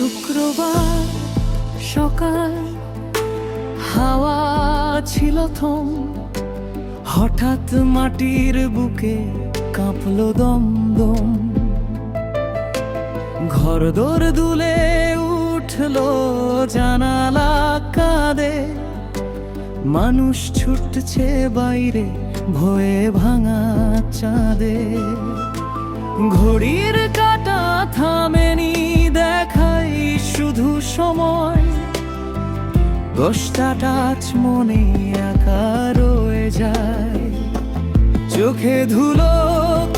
শুক্রবার সকাল, হাওয়া ছিল থম। হঠাৎ মাটির বুকে কাঁপলো দম দম। ঘর দোর দুলে উঠল জানালা কাঁদে মানুষ ছুটছে বাইরে ভয়ে ভাঙা চাঁদে। ঘড়ির কাটা থামেনি দশটা টাচ মনে একা রয়ে যায়। চোখে ধুলো,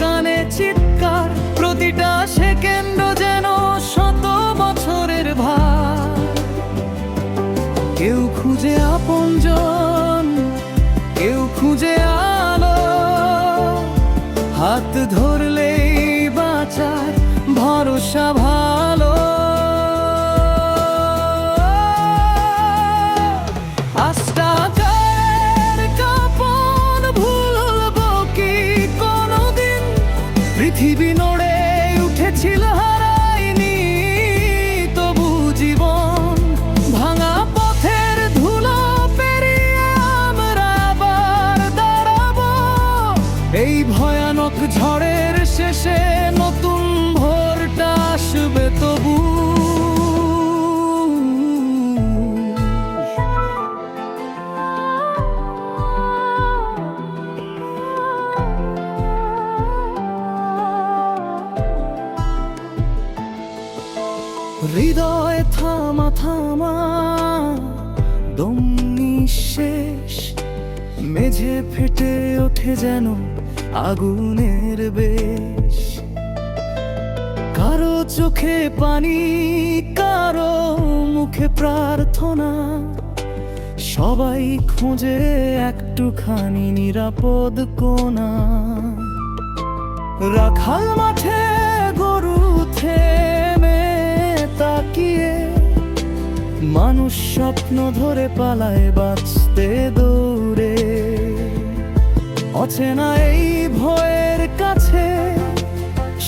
কানে চিৎকার, প্রতিটা সেকেন্ড যেন শত বছরের ভার। কেউ খুঁজে আপনজন, কেউ খুঁজে আলো। হাত ধরলেই বাঁচার ভরসা পৃথিবী নড়ে হৃদয় থামা থামা দম নিঃশেষ মেঝে ফেটে ওঠে যেন আগুনের বেশ। কারও চোখে পানি, কারও মুখে প্রার্থনা। সবাই খোঁজে একটুখানি নিরাপদ কোনা। রাখাল মাঠে গরু থেমে তাকিয়ে মানুষ স্বপ্ন ধরে পালায় বাঁচতে দৌড়ে অচেনা এই ভয়ের কাছে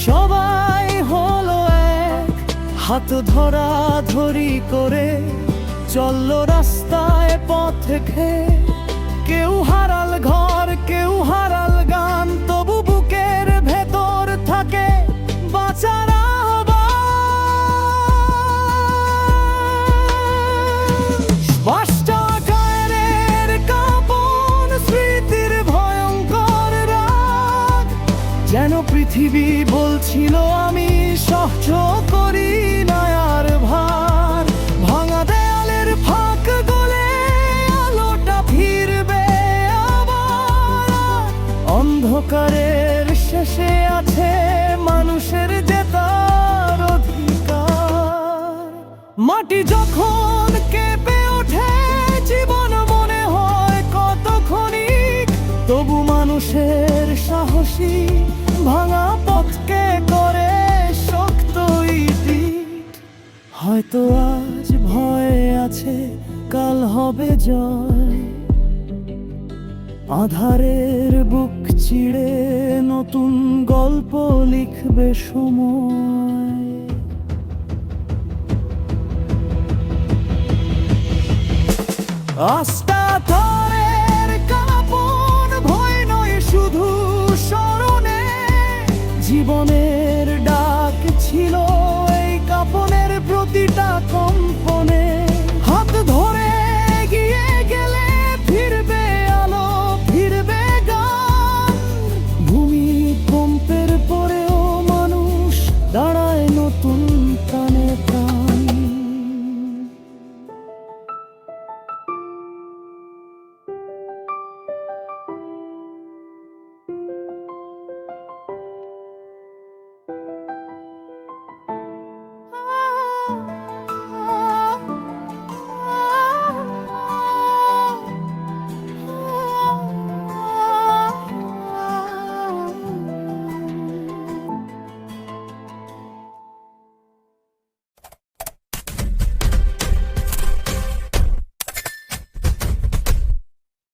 সবাই হলো এক, হাত ধরা ধরি করে চলল রাস্তায় পথ খেয়ে। কেউ হারাল ঘর, কেউ হারাল বলছিল আমি সহ্য করি না আর ভার। ভাঙা দেয়ালের ফাঁক গলে আলোটা ফিরবে আবার। অন্ধকারের শেষে আছে মানুষের জেতার অধিকার। মাটি যখন কেঁপে আজ ভয়ে আছে কাল হবে জয়। আধারের বুক চিড়ে নতুন গল্প লিখবে সময়। আস্তা